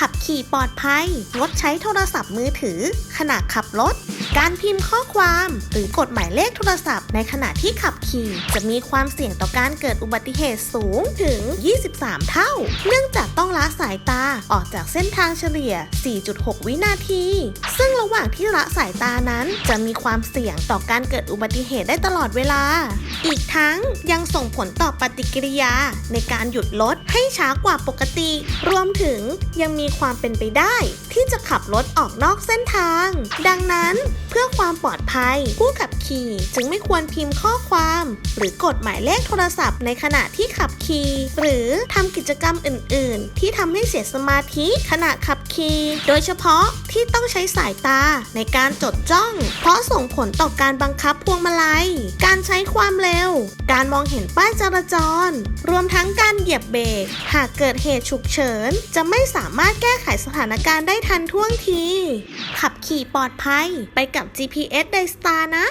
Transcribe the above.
ขับขี่ปลอดภัย งดใช้โทรศัพท์มือถือ ขณะขับรถ การพิมพ์ข้อความหรือกดหมายเลขโทรศัพท์ในขณะที่ขับขี่ จะมีความเสี่ยงต่อการเกิดอุบัติเหตุสูงถึง 23 เท่า เนื่องจากต้องละสายตาออกจากเส้นทางเฉลี่ย 4.6 วินาที ซึ่งระหว่างที่ละสายตานั้นจะมีความเสี่ยงต่อการเกิดอุบัติเหตุได้ตลอดเวลา อีกทั้งยังส่งผลต่อปฏิกิริยาในการหยุดรถให้ช้ากว่าปกติ รวมถึงยังมีความเป็นไปได้ ที่จะขับรถออกนอกเส้นทาง ดังนั้นเพื่อความปลอดภัยผู้ขับ ขี่ จึงไม่ควรพิมพ์ข้อความ หรือกดหมายเลขโทรศัพท์ในขณะที่ขับขี่ หรือทำกิจกรรมอื่น ๆ ที่ทำให้เสียสมาธิขณะขับขี่โดยเฉพาะที่ต้องใช้สายตาในการจดจ้อง เพราะส่งผลต่อการบังคับพวงมาลัย การใช้ความเร็ว การมองเห็นป้ายจราจร รวมทั้งการเหยียบเบรก หากเกิดเหตุฉุกเฉิน จะไม่สามารถแก้ไขสถานการณ์ได้ทันท่วงที ขับขี่ปลอดภัยไปกับ GPS Daystar นะ